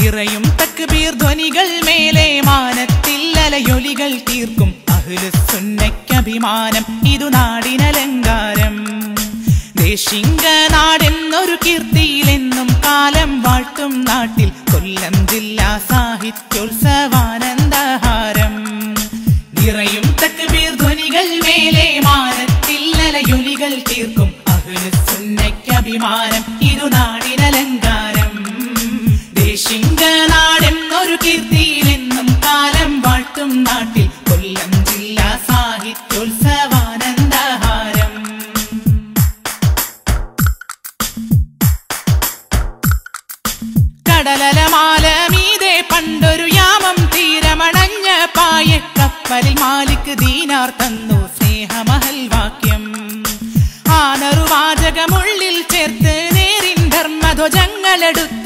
നിറയും തക്ബീർ ധ്വനികൾ മേലെ മാനത്തിൽ അലയൊലികൾ തീർക്കും. അഭിമാനം ഇതു നാടിനലങ്കാരം. ദേശിംഗ നാടെന്നൊരു കീർത്തിയിലെന്നും കാലം വാഴ്ത്തും നാട്ടിൽ കൊല്ലം ജില്ലാ സാഹിത്യോത്സവാനന്ദഹാരം. നിറയും തക്ബീർ ധ്വനികൾ മേലെ മാനത്തിൽ അലയൊലികൾ തീർക്കും. അഭിമാനം ഇതു നാടിനലങ്കാരം. സാഹിത്യോത്സവാനന്ദഹാരം കടലലമാല മീതെ പണ്ടൊരു യാമം തീരമണഞ്ഞ പായക്കപ്പലിൽ മാലിക്ക് ദീനാർ തന്നു സ്നേഹമഹൽ വാക്യം. ആനറുവാചകമുള്ളിൽ ചേർത്ത് നേരിൻ ധർമ്മധ്വജങ്ങളെടുത്ത്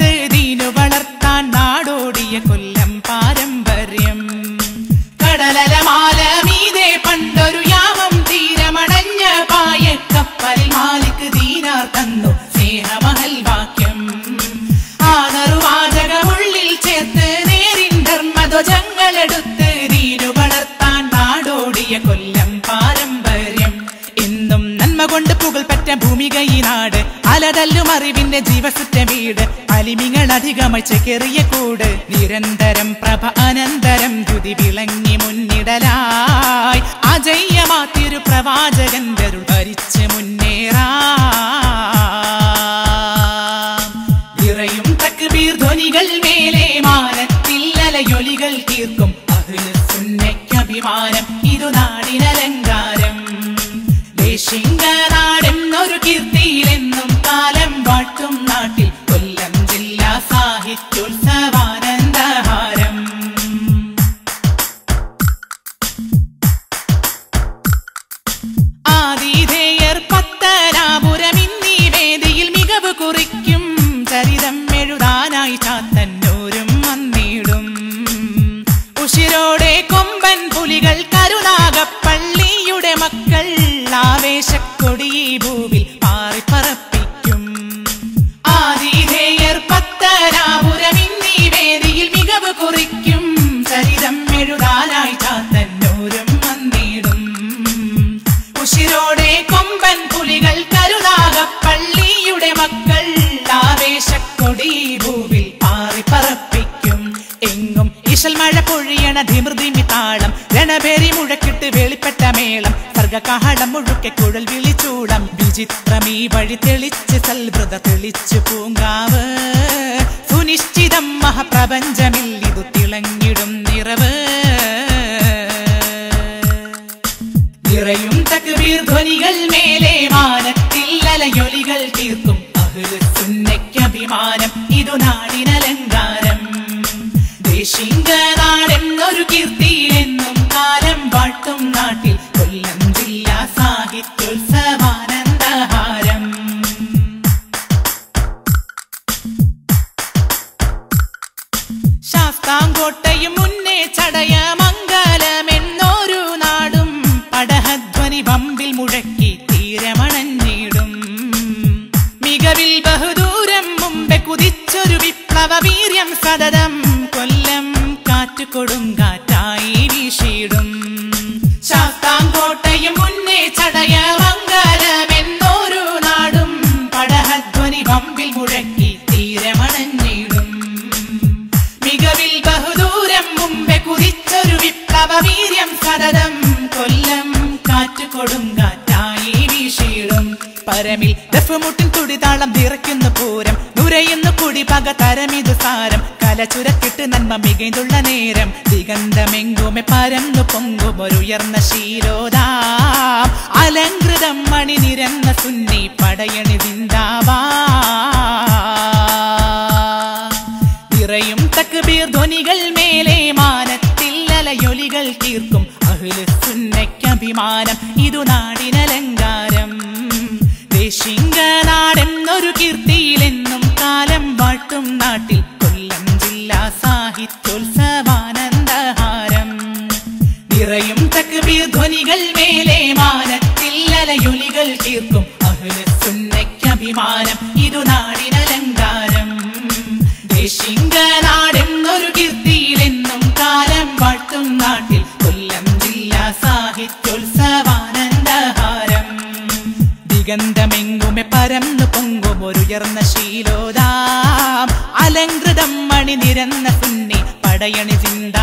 പുകൾപെറ്റ ഭൂമിക ഈ നാട്. അലതല്ലും അറിവിന്റെ ജീവസുറ്റ വീട്. അലിമികൾ അധികമായി ചെറിയ കൂട്. നിരന്തരം പ്രഭ അനന്തരം ദ്യുതി വിളങ്ങി മുന്നിടലായി. അജയ്യമാത്തിരു പ്രവാചകൻ ഭരിച്ച് മുന്നേറാം. ഭൂവിൽ പാറിപ്പറപ്പിക്കും ആതിഥേയർ പത്തനാപുരം ഇന്നീ വേദിയിൽ മികവ് കുറിക്കും. ചരിതം എഴുതാനായി ചാത്തന്നൂരും വന്നിടും. ഉശിരോടെ കൊമ്പൻ പുലികൾ കരുനാഗപ്പള്ളിയുടെ മക്കൾ ആവേശക്കൊടി ഭൂവിൽ പാറിപ്പറപ്പിക്കും എങ്ങും ഇശൽ മഴ പൊഴിയണ ധിമൃതിമി താളം രണപേരി മുഴക്കിട്ട് വെളിപ്പെട്ട മേളം. സർഗകാഹളം മുഴുക്കെ കുഴൽ വിളിച്ചൂടം വിചിത്രമീ വഴി തെളിച്ച് സൽഭൃത തെളിച്ച് പൂങ്കാവ്. സുനിശ്ചിതം മഹാപ്രപഞ്ചമിൽ ഇതു തിളങ്ങിടും നിറവ്. നിറയും തക്ബീർ ധ്വനികൾ മേലെ മാനത്തിൽ അലയൊലികൾ തീർക്കും. അഭിമാനം ഇതു നാടിനലങ്കാരം. ദേശീങ്കനാടെന്നൊരു കീർത്തി കീർത്തിയിലെന്നും കാലം വാട്ടും നാട്ടിൽ ശാസ്താംകോട്ടയും മുന്നേ ചടയ മംഗലമെന്നൊരു നാടും. പടഹധ്വനി പമ്പിൽ മുഴക്കി തീരമണഞ്ഞിടും. മികവിൽ ബഹുദൂരം മുമ്പേ കുതിച്ചൊരു വിപ്ലവ വീര്യം സതതം. കൊല്ലം കാറ്റു കൊടുങ്കാറ്റായി വീശിടും. ശാസ്താങ്കോട്ടയും മുന്നേ ചടയ വീര്യം സതതം കൊല്ലം കാറ്റുകൊടും കാറ്റായി വീശിടും പരമിൽ ദഫുമുട്ടിൻ തുടിതാളം നിറയ്ക്കുന്നു പൂരം. നുരയുന്നു കുടി പക തരമിതു സാരം. കലചുരക്കിട്ട് നന്മ മികൈന്തുള്ള നേരം. ദിഗന്ധമെങ്കുമെ പരന്നു പൊങ്കും ഒരുയർന്ന ശീലോദാം. അലങ്കൃതം മണി നിരന്ന സുന്നി പടയണി ദിന്താവാ തീർക്കും. അഭിമാനം. ഇതു നാടിനലങ്കാരം ദേശിംഗ നാടെന്നൊരു കീർത്തിയിലെന്നും കാലം വാഴ്ത്തും നാട്ടിൽ. കൊല്ലം ജില്ലാ സാഹിത്യോത്സവാനന്ദഹാരം നിറയും തക്ബീർ ധ്വനികൾ മേലെ മാനത്തിൽ അലയൊലികൾ തീർക്കും. അഭിമാനം. ഇതു നാടിനലങ്കാരം ദേശിംഗ ശീലോദാം. അലങ്കൃതം മണി നിരന്ന സുന്നി പടയണി ചിന്ത